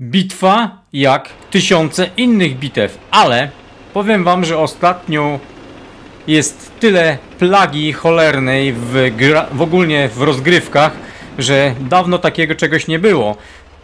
bitwa jak tysiące innych bitew, ale powiem wam, że ostatnio jest tyle plagi cholernej w, gra, w ogólnie w rozgrywkach, że dawno takiego czegoś nie było.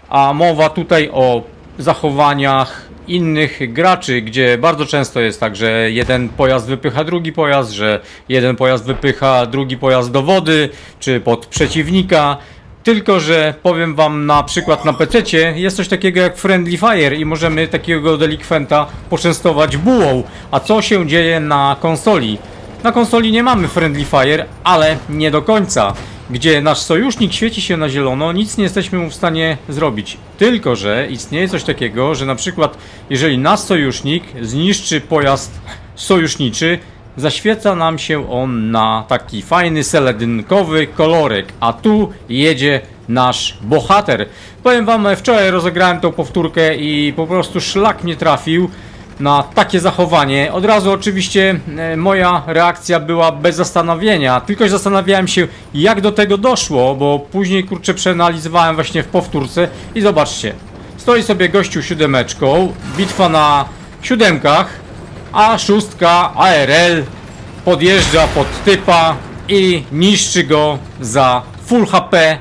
A mowa tutaj o zachowaniach innych graczy, gdzie bardzo często jest tak, że jeden pojazd wypycha drugi pojazd, że jeden pojazd wypycha drugi pojazd do wody, czy pod przeciwnika. Tylko, że powiem wam na przykład na PC jest coś takiego jak Friendly Fire i możemy takiego delikwenta poczęstować bułą. A co się dzieje na konsoli? Na konsoli nie mamy Friendly Fire, ale nie do końca. Gdzie nasz sojusznik świeci się na zielono, nic nie jesteśmy mu w stanie zrobić. Tylko, że istnieje coś takiego, że na przykład jeżeli nasz sojusznik zniszczy pojazd sojuszniczy, zaświeca nam się on na taki fajny seledynkowy kolorek, a tu jedzie nasz bohater. Powiem wam, wczoraj rozegrałem tą powtórkę i po prostu szlak mnie trafił na takie zachowanie. Od razu oczywiście e, moja reakcja była bez zastanowienia, tylko zastanawiałem się jak do tego doszło, bo później kurczę przeanalizowałem właśnie w powtórce i zobaczcie. Stoi sobie gościu siódemeczką, bitwa na siódemkach, a szóstka ARL podjeżdża pod typa i niszczy go za full HP.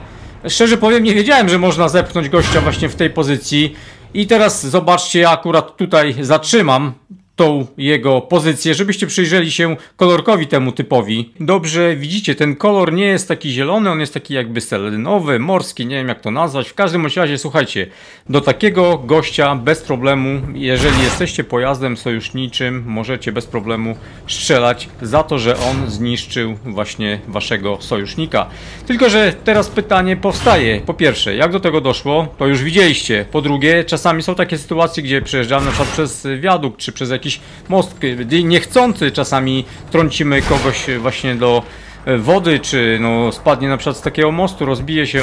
Szczerze powiem, nie wiedziałem, że można zepchnąć gościa właśnie w tej pozycji. I teraz zobaczcie, ja akurat tutaj zatrzymam tą jego pozycję, żebyście przyjrzeli się kolorkowi temu typowi. Dobrze widzicie, ten kolor nie jest taki zielony, on jest taki jakby seledynowy, morski, nie wiem jak to nazwać. W każdym razie, słuchajcie, do takiego gościa bez problemu, jeżeli jesteście pojazdem sojuszniczym, możecie bez problemu strzelać za to, że on zniszczył właśnie waszego sojusznika. Tylko, że teraz pytanie powstaje. Po pierwsze, jak do tego doszło, to już widzieliście. Po drugie, czasami są takie sytuacje, gdzie przejeżdżamy na przykład przez wiadukt, czy przez jakiś jakiś most niechcący czasami trącimy kogoś właśnie do e, wody, czy no spadnie na przykład z takiego mostu, rozbije się.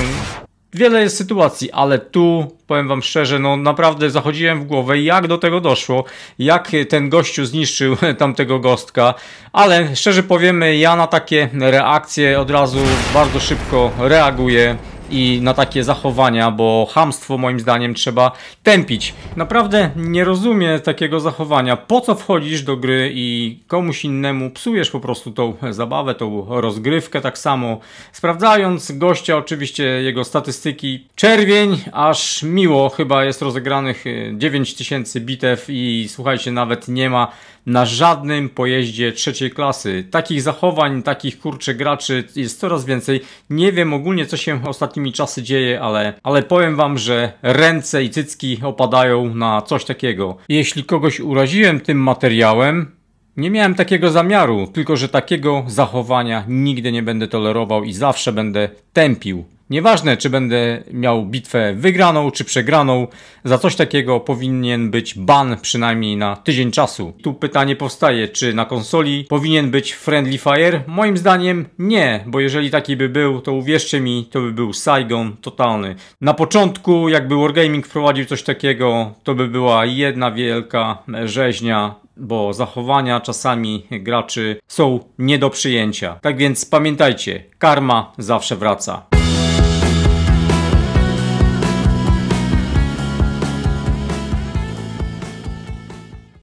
Wiele jest sytuacji, ale tu powiem wam szczerze, no naprawdę zachodziłem w głowę, jak do tego doszło, jak ten gościu zniszczył tamtego gostka, ale szczerze powiemy, ja na takie reakcje od razu bardzo szybko reaguję i na takie zachowania, bo hamstwo moim zdaniem trzeba tępić. Naprawdę nie rozumiem takiego zachowania. Po co wchodzisz do gry i komuś innemu psujesz po prostu tą zabawę, tą rozgrywkę tak samo, sprawdzając gościa oczywiście jego statystyki. Czerwień, aż miło chyba jest rozegranych 9000 bitew i słuchajcie, nawet nie ma na żadnym pojeździe trzeciej klasy. Takich zachowań, takich kurczę graczy jest coraz więcej. Nie wiem ogólnie co się ostatnimi czasy dzieje, ale, ale powiem wam, że ręce i cycki opadają na coś takiego. Jeśli kogoś uraziłem tym materiałem, nie miałem takiego zamiaru, tylko że takiego zachowania nigdy nie będę tolerował i zawsze będę tępił. Nieważne, czy będę miał bitwę wygraną, czy przegraną, za coś takiego powinien być ban przynajmniej na tydzień czasu. Tu pytanie powstaje, czy na konsoli powinien być Friendly Fire? Moim zdaniem nie, bo jeżeli taki by był, to uwierzcie mi, to by był Saigon totalny. Na początku, jakby Wargaming wprowadził coś takiego, to by była jedna wielka rzeźnia, bo zachowania czasami graczy są nie do przyjęcia. Tak więc pamiętajcie, karma zawsze wraca.